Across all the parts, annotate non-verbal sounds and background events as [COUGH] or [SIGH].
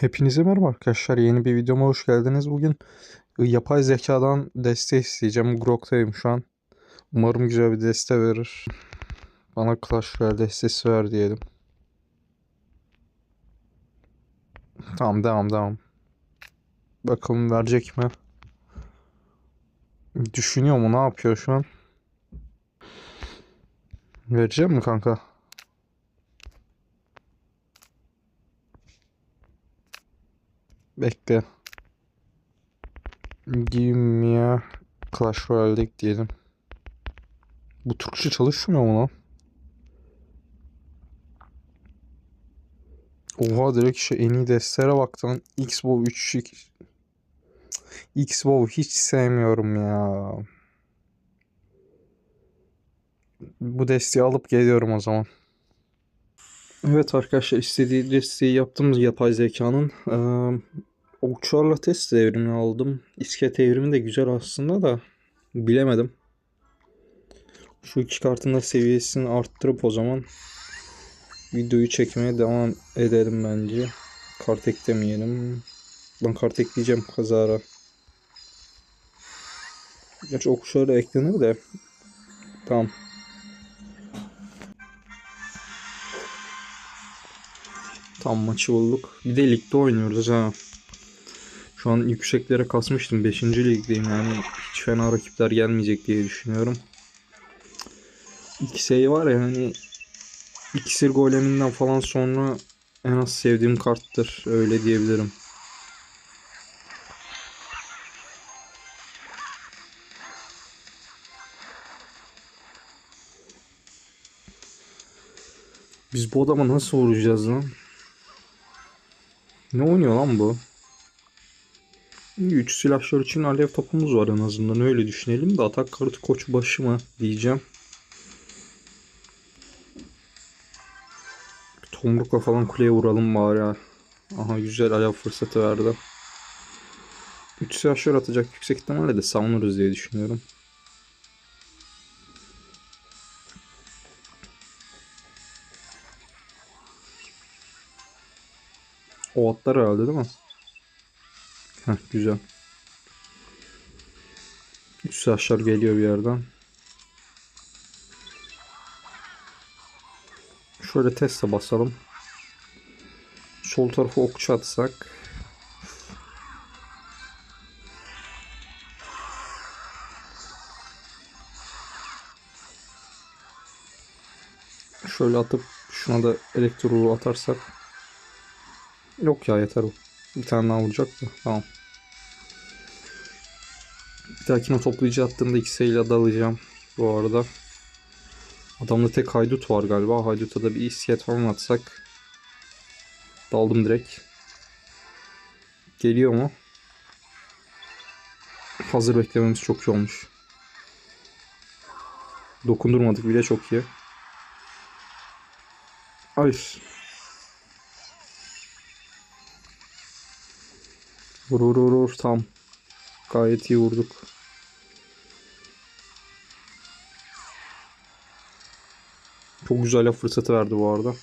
Hepinize merhaba arkadaşlar. Yeni bir videoma hoş geldiniz. Bugün ıı, yapay zekadan desteği isteyeceğim. Grok'tayım şu an. Umarım güzel bir deste verir. Bana Clash Royale destesi ver diyelim. Tamam devam devam. Bakalım verecek mi? Düşünüyor mu? Ne yapıyor şu an? Vereceğim mi kanka? Bekle. Give Clash Royale diyelim. Bu Türkçe çalışmıyor mu lan? Oha direkt şu en iyi destere baktım. X-Bow 3 X-Bow hiç sevmiyorum ya. Bu desteği alıp geliyorum o zaman. Evet arkadaşlar istediği desteği yaptım yapay zekanın. Ee, okçularla test devrimini aldım. İskelet evrimi de güzel aslında da bilemedim. Şu iki kartın da seviyesini arttırıp o zaman videoyu çekmeye devam edelim bence. Kart eklemeyelim. Ben kart ekleyeceğim kazara. Gerçi okçulara eklenir de. Tamam. Tam maçı bulduk. Bir de ligde oynuyoruz ha. An yükseklere kasmıştım. 5. ligdeyim yani hiç fena rakipler gelmeyecek diye düşünüyorum. İkisi var ya hani iksir goleminden falan sonra en az sevdiğim karttır. Öyle diyebilirim. Biz bu adama nasıl vuracağız lan? Ne oynuyor lan bu? 3 silahlar için alev topumuz var en azından öyle düşünelim de atak kartı koç başı mı diyeceğim. Tomrukla falan kuleye vuralım bari ya. Aha güzel alev fırsatı verdi. 3 silahlar atacak yüksek ihtimalle de savunuruz diye düşünüyorum. O atlar herhalde değil mi? Heh, güzel. Üç silahlar geliyor bir yerden. Şöyle teste basalım. Sol tarafı okçu atsak. Şöyle atıp şuna da elektroru atarsak. Yok ya yeter o. Bir tane daha vuracak da. Tamam. Bir dahakine toplayıcı attığımda X ile dalacağım. Bu arada. Adamda tek haydut var galiba. Hayduta da bir iskelet falan atsak. Daldım direkt. Geliyor mu? Hazır beklememiz çok iyi olmuş. Dokundurmadık bile çok iyi. Hayır. Vur vur vur tam. Gayet iyi vurduk. Çok güzel fırsatı verdi bu arada.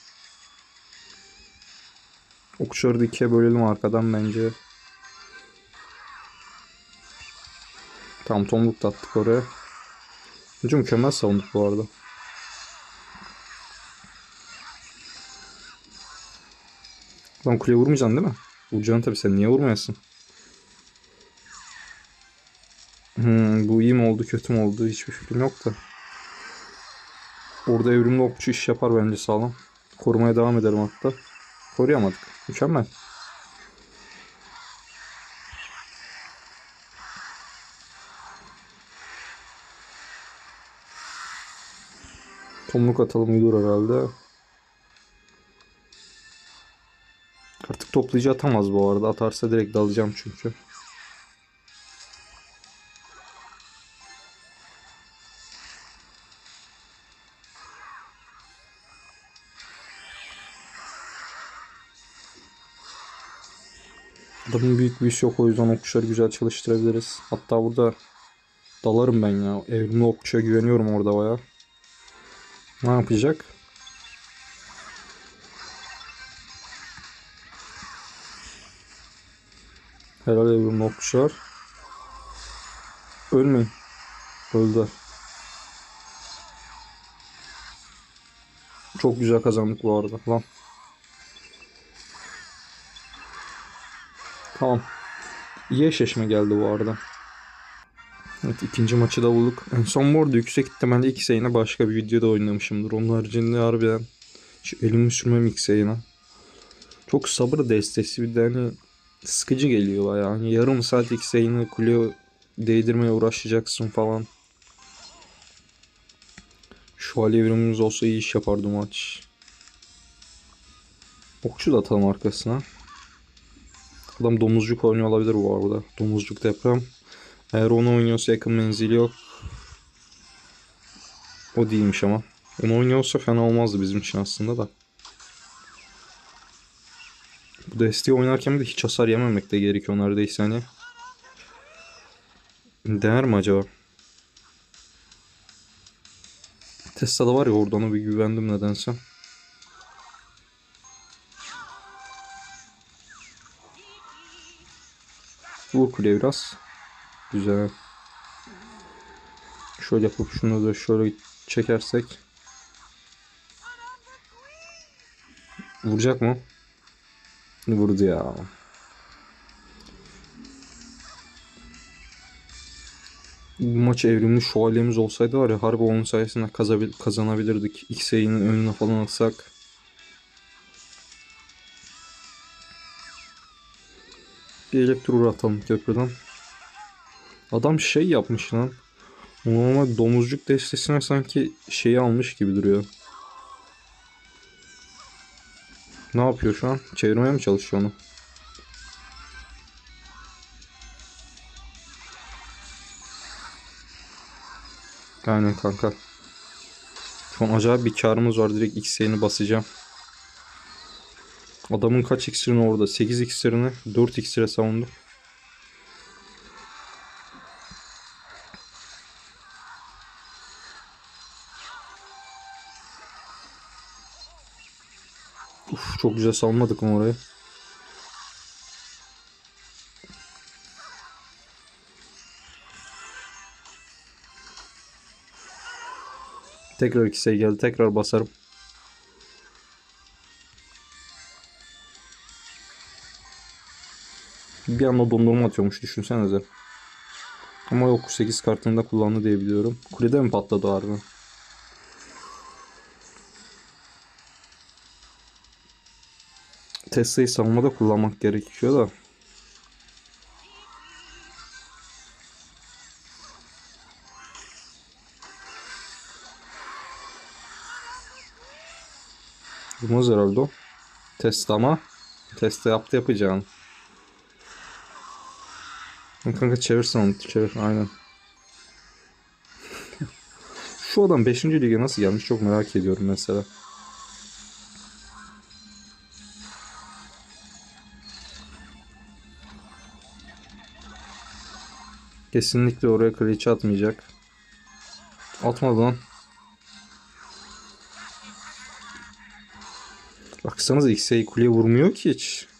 Okçuları da ikiye bölelim arkadan bence. Tam tomruk da attık oraya. Hocam mükemmel savunduk bu arada. Lan kuleye vurmayacaksın değil mi? Vuracaksın tabii sen niye vurmayasın? Hmm, bu iyi mi oldu kötü mü oldu hiçbir fikrim yok da. Orada evrimli okçu iş yapar bence sağlam. Korumaya devam ederim hatta. Koruyamadık. Mükemmel. Tomruk atalım uydur herhalde. Artık toplayıcı atamaz bu arada. Atarsa direkt dalacağım çünkü. Adamın büyük bir iş yok o yüzden okçuları güzel çalıştırabiliriz. Hatta burada dalarım ben ya. Evrimli okçuya güveniyorum orada baya. Ne yapacak? Helal evrim okçular. Ölmeyin. Öldüler. Çok güzel kazandık bu arada. Lan. Tamam. İyi eşleşme geldi bu arada. Evet ikinci maçı da bulduk. En son bu arada yüksek ihtimalle ilk yayına başka bir videoda oynamışımdır. Onun haricinde harbiden şu elimi sürmem ilk yayına. Çok sabır destesi bir de hani sıkıcı geliyor bayağı. Hani yarım saat ilk yayını kuleye değdirmeye uğraşacaksın falan. Şu Ali evrimimiz olsa iyi iş yapardı maç. Okçu da atalım arkasına. Adam domuzcuk oynuyor olabilir bu arada. Domuzcuk deprem. Eğer onu oynuyorsa yakın menzili yok. O değilmiş ama. Onu oynuyorsa fena olmazdı bizim için aslında da. Bu desteği oynarken de hiç hasar yememek de gerekiyor neredeyse hani. Değer mi acaba? Tesla'da var ya orada ona bir güvendim nedense. Vur kuleye biraz. Güzel. Şöyle yapıp şunu da şöyle çekersek. Vuracak mı? Vurdu ya. Bu maç evrimli şövalyemiz olsaydı var ya harbi onun sayesinde kazanabilirdik. X-Ay'nin önüne falan atsak. Bir elektro atalım köprüden. Adam şey yapmış lan. Normal domuzcuk destesine sanki şeyi almış gibi duruyor. Ne yapıyor şu an? Çevirmeye mi çalışıyor onu? Aynen kanka. Şu an acayip bir karımız var. Direkt X'ini basacağım. Adamın kaç iksirini orada? 8 iksirini 4 iksire savundu. Uf, çok güzel savunmadık mı orayı? Tekrar ikisi geldi. Tekrar basarım. Bir anda dondurma atıyormuş düşünsenize. Ama yok 8 kartını da kullandı diye biliyorum. Kulede mi patladı harbi? Tesla'yı savunmada kullanmak gerekiyor da. Vurmaz herhalde o. Tesla ama. Tesla yaptı yapacağını. Kanka çevirsen onu çevir aynen. Şu adam 5. lige nasıl gelmiş çok merak ediyorum mesela. Kesinlikle oraya kraliçe atmayacak. Atmadı lan. Baksanıza X'e kuleye vurmuyor ki hiç.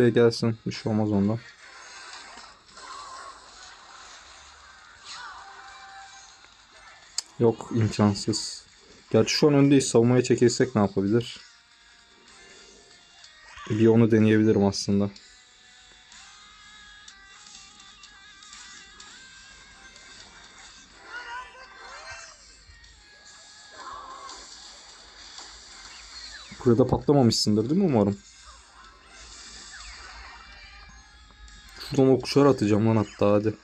Kuleye gelsin. Bir şey olmaz ondan. Yok imkansız. Gerçi şu an öndeyiz. Savunmaya çekilsek ne yapabilir? Bir onu deneyebilirim aslında. Burada patlamamışsındır değil mi umarım? Şuradan okuşlar atacağım lan hatta hadi.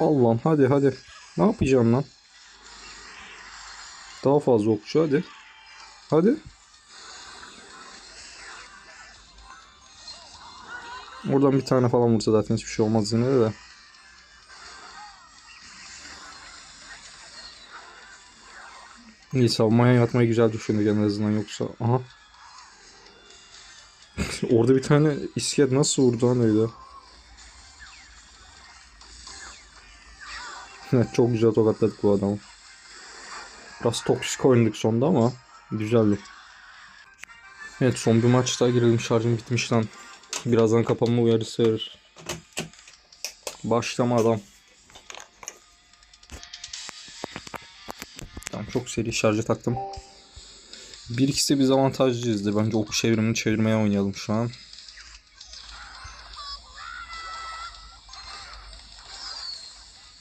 Allah'ım hadi hadi. Ne yapacağım lan? Daha fazla okçu hadi. Hadi. Oradan bir tane falan vursa zaten hiçbir şey olmaz yine de. İyi savunmaya yatmayı güzel düşündük en azından yoksa. Aha. Orada bir tane iskelet nasıl vurdu lan öyle? Çok güzel tokatladık bu adamı. Biraz toksik oynadık sonda ama güzeldi. Evet son bir maç daha girelim. Şarjım bitmiş lan. Birazdan kapanma uyarısı verir. Başlama adam. Tamam çok seri şarja taktım. Bir ikisi biz avantajlıyızdır. Bence oku çevrimini çevirmeye oynayalım şu an.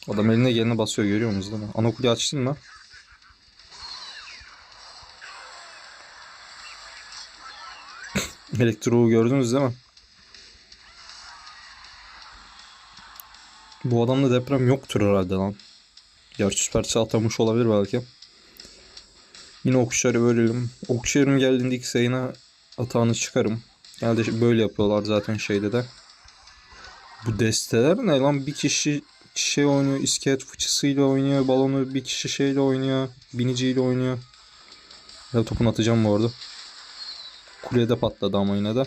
Adam eline gelene basıyor görüyor musunuz değil mi? Anakulü açtın mı? [LAUGHS] Elektroğu gördünüz değil mi? Bu adamda deprem yoktur herhalde lan. Gerçi süper atamış olabilir belki. Yine okuşları bölelim. Okuşlarım geldiğinde ilk sayına atağını çıkarım. Genelde böyle yapıyorlar zaten şeyde de. Bu desteler ne lan? Bir kişi şey oynuyor, iskelet fıçısıyla oynuyor, balonu bir kişi şeyle oynuyor, biniciyle oynuyor. Ya topunu atacağım bu arada. Kulede patladı ama yine de.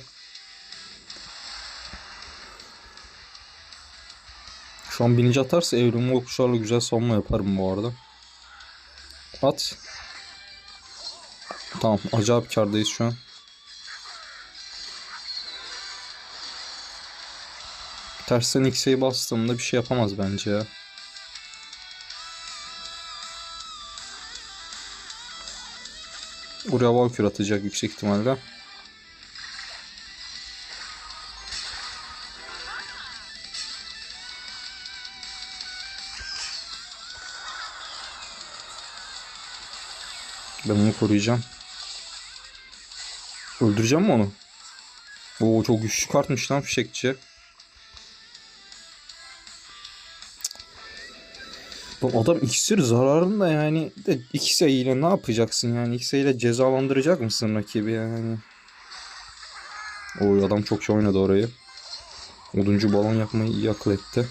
Şu an binici atarsa evrimi okuşlarla güzel savunma yaparım bu arada. At. Tamam acayip kardayız şu an. Tersten X'e bastığımda bir şey yapamaz bence ya. Oraya Valkür atacak yüksek ihtimalle. Ben onu koruyacağım. Öldüreceğim mi onu? Oo çok güçlü kartmış lan fişekçi. Bu adam iksir zararında yani de iki sayıyla ne yapacaksın yani iki sayıyla cezalandıracak mısın rakibi yani? Oy adam çok şey oynadı orayı. Oduncu balon yapmayı iyi akıl etti.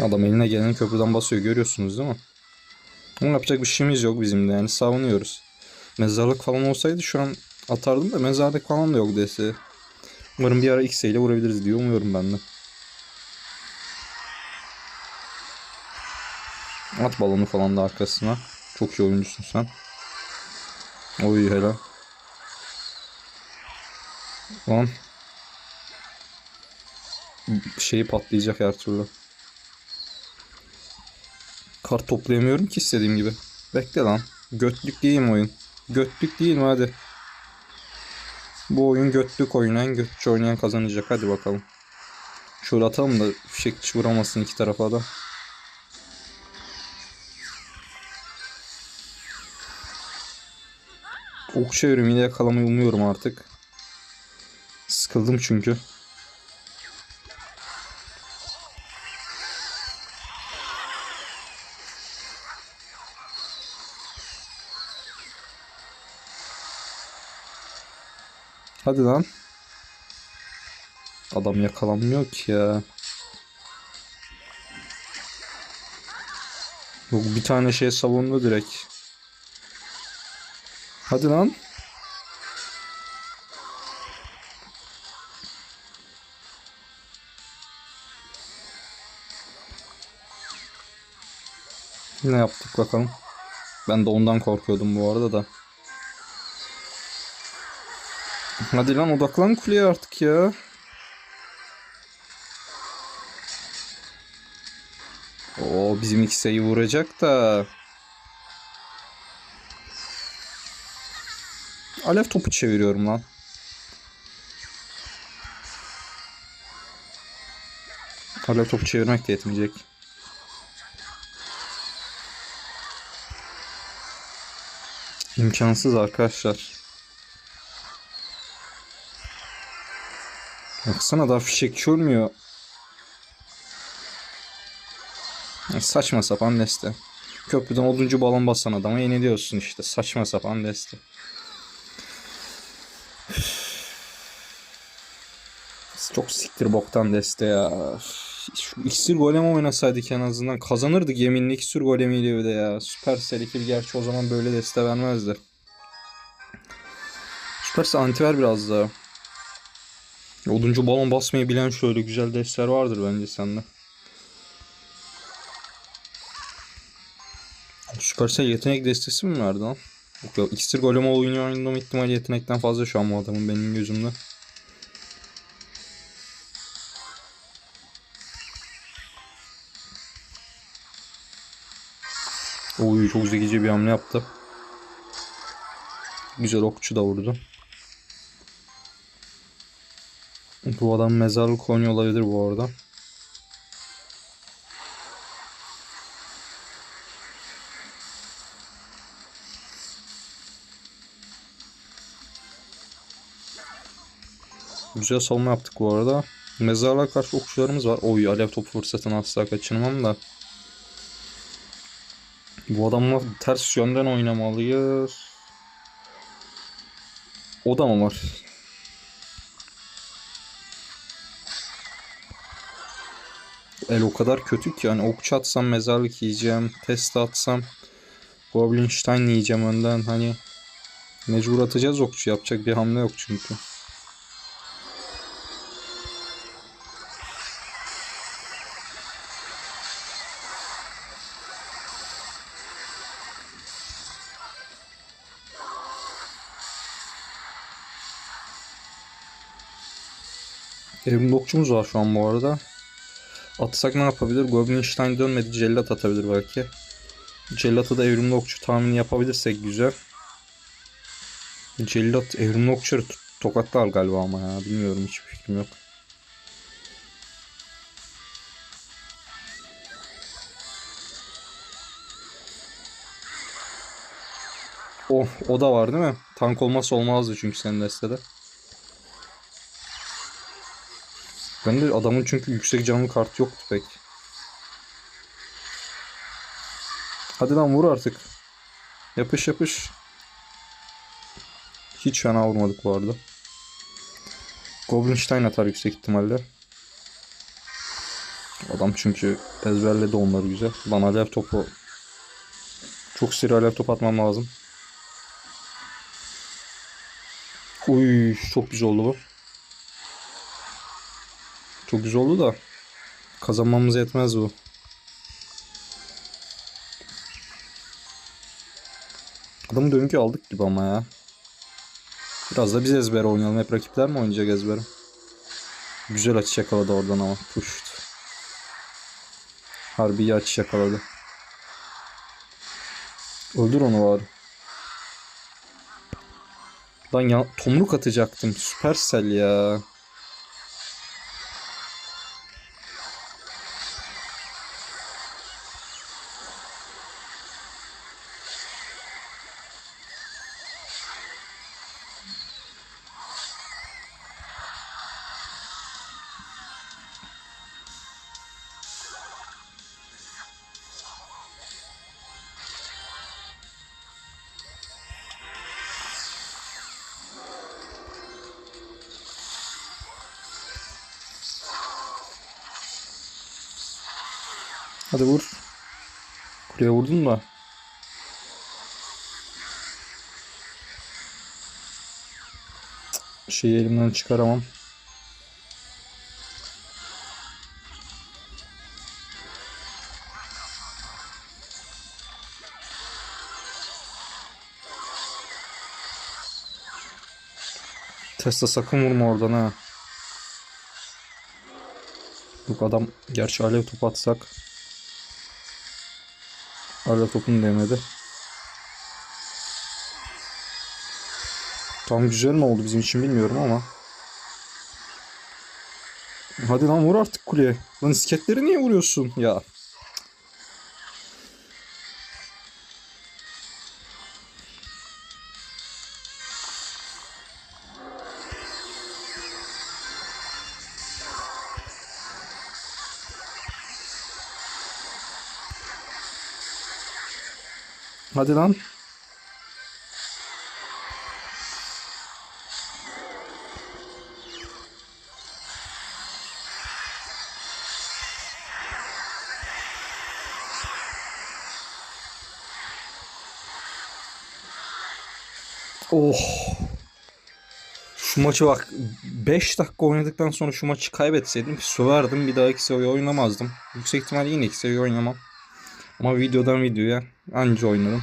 Adam eline gelen köprüden basıyor görüyorsunuz değil mi? Ama yapacak bir şeyimiz yok bizim de yani savunuyoruz. Mezarlık falan olsaydı şu an atardım da mezarlık falan da yok dese. Umarım bir ara X ile vurabiliriz diye umuyorum ben de. At balonu falan da arkasına. Çok iyi oyuncusun sen. Oy helal. Lan. Şeyi patlayacak her türlü. Kart toplayamıyorum ki istediğim gibi. Bekle lan. Götlük değil mi oyun? Götlük değil mi hadi. Bu oyun götlük oynayan götçü oynayan kazanacak. Hadi bakalım. Şöyle atalım da fişek vuramasın iki tarafa da. Ok çevrimiyle yakalamayı umuyorum artık. Sıkıldım çünkü. Hadi lan. Adam yakalanmıyor ki ya. Yok bir tane şey savundu direkt. Hadi lan. Ne yaptık bakalım. Ben de ondan korkuyordum bu arada da. Hadi lan odaklan kuleye artık ya. Oo bizim iki sayı vuracak da. Alev topu çeviriyorum lan. Alev topu çevirmek de yetmeyecek. İmkansız arkadaşlar. Baksana daha fişekçi ölmüyor. Saçma sapan deste. Köprüden oduncu balon basan adama yeniliyorsun işte. Saçma sapan deste. Çok siktir boktan deste ya. Şu iksir golem oynasaydık en azından kazanırdık yeminli iksir golemiyle bir de ya. Süpersel ekibi gerçi o zaman böyle deste vermezdi. Süpersel anti ver biraz daha. Oduncu balon basmayı bilen şöyle güzel destler vardır bence sende. Supercell yetenek destesi mi verdi lan? Yok ya iksir golem oynuyor oynama ihtimali yetenekten fazla şu an bu adamın benim gözümde. Oy çok zekice bir hamle yaptı. Güzel okçu da vurdu. Bu adam mezarlık oynuyor olabilir bu arada. Güzel savunma yaptık bu arada. Mezarlığa karşı okçularımız var. Oy alev topu fırsatını asla kaçırmam da. Bu adamla ters yönden oynamalıyız. O da mı var? El o kadar kötü ki yani okçu atsam mezarlık yiyeceğim. Test atsam Goblinstein yiyeceğim önden hani mecbur atacağız okçu yapacak bir hamle yok çünkü. Evrimli okçumuz var şu an bu arada. Atsak ne yapabilir? Goblinstein dönmedi. Cellat atabilir belki. Cellat'a da evrimli okçu tahmini yapabilirsek güzel. Cellat evrimli okçuları tokatlar galiba ama ya. Bilmiyorum hiçbir fikrim yok. Oh, o da var değil mi? Tank olmazsa olmazdı çünkü senin destede. Ben de adamın çünkü yüksek canlı kartı yoktu pek. Hadi lan vur artık. Yapış yapış. Hiç fena vurmadık bu arada. Goblinstein atar yüksek ihtimalle. Adam çünkü ezberledi onları güzel. Lan alev topu. Çok seri alev top atmam lazım. Uy çok güzel oldu bu. Çok güzel oldu da kazanmamız yetmez bu. Adamı döngü aldık gibi ama ya. Biraz da biz ezber oynayalım. Hep rakipler mi oynayacak ezber? Güzel açı yakaladı oradan ama. Puşt. Harbi iyi açı yakaladı. Öldür onu bari. Lan ya tomruk atacaktım. Süpersel ya. Hadi vur. Kuleye vurdun da. Şeyi elimden çıkaramam. Tesla sakın vurma oradan ha. Yok adam gerçi alev top atsak. Alev topunu değmedi. Tam güzel mi oldu bizim için bilmiyorum ama. Hadi lan vur artık kuleye. Lan isketleri niye vuruyorsun ya? Hadi lan. Oh. Şu maçı bak 5 dakika oynadıktan sonra şu maçı kaybetseydim söverdim bir daha iki seviye oynamazdım. Yüksek ihtimalle yine iki seviye oynamam. Ama videodan videoya anca oynarım.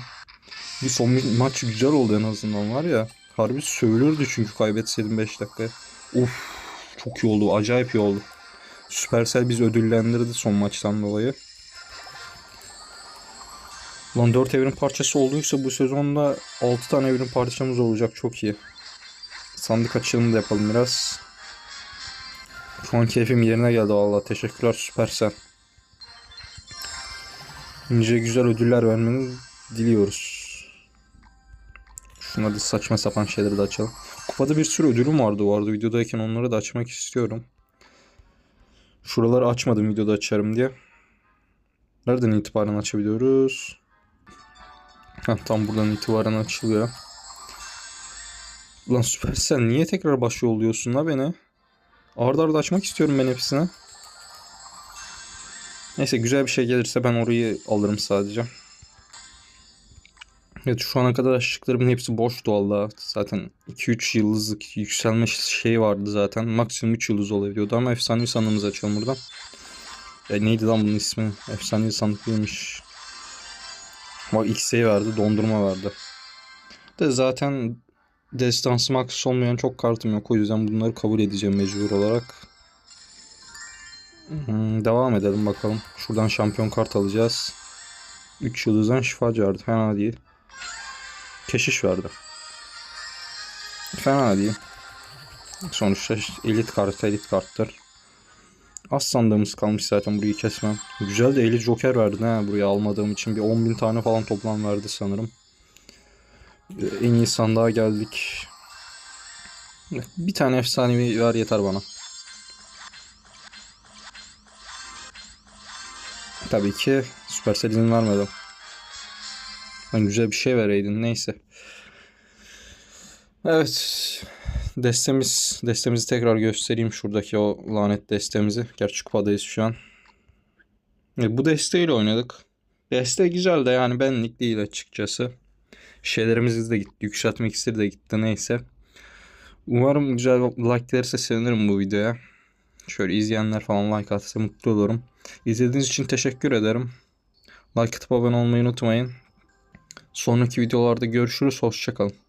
Bir son maç güzel oldu en azından var ya. Harbi sövülürdü çünkü kaybetseydim 5 dakikaya. Uf çok iyi oldu. Acayip iyi oldu. Supercell bizi ödüllendirdi son maçtan dolayı. Lan 4 evrim parçası olduysa bu sezonda 6 tane evrim parçamız olacak. Çok iyi. Sandık açılımı da yapalım biraz. Şu an keyfim yerine geldi valla. Teşekkürler Supercell. Nice güzel ödüller vermeni diliyoruz. Şuna da saçma sapan şeyleri de açalım. Kupada bir sürü ödülüm vardı bu arada. Videodayken onları da açmak istiyorum. Şuraları açmadım videoda açarım diye. Nereden itibaren açabiliyoruz? Heh, tam buradan itibaren açılıyor. Ulan Supercell niye tekrar baş yolluyorsun la beni? Arda arda açmak istiyorum ben hepsini. Neyse güzel bir şey gelirse ben orayı alırım sadece. Evet şu ana kadar açtıklarımın hepsi boştu valla. Zaten 2-3 yıldızlık yükselme şey vardı zaten. Maksimum 3 yıldız olabiliyordu ama efsanevi sandığımızı açalım buradan. E, neydi lan bunun ismi? Efsanevi sandık değilmiş. Bak X'e verdi, dondurma verdi. De zaten destansı max olmayan çok kartım yok. O yüzden bunları kabul edeceğim mecbur olarak. Hmm, devam edelim bakalım. Şuradan şampiyon kart alacağız. 3 yıldızdan şifacı verdi. Fena değil. Keşiş verdi. Fena değil. Sonuçta elit kart elit karttır. Az sandığımız kalmış zaten burayı kesmem. Güzel de elit joker verdi ha buraya almadığım için. Bir 10.000 tane falan toplam verdi sanırım. Ee, En iyi sandığa geldik. Bir tane efsanevi ver yeter bana. Tabii ki Supercell izin vermedi. Ben güzel bir şey vereydin neyse. Evet. Destemiz, destemizi tekrar göstereyim şuradaki o lanet destemizi. Gerçi kupadayız şu an. E, bu desteğiyle oynadık. Deste güzel de yani benlik değil açıkçası. Şeylerimiz de gitti. Yükseltme iksiri de gitti neyse. Umarım güzel like gelirse sevinirim bu videoya. Şöyle izleyenler falan like atsa mutlu olurum. İzlediğiniz için teşekkür ederim. Like atıp abone olmayı unutmayın. Sonraki videolarda görüşürüz. Hoşçakalın.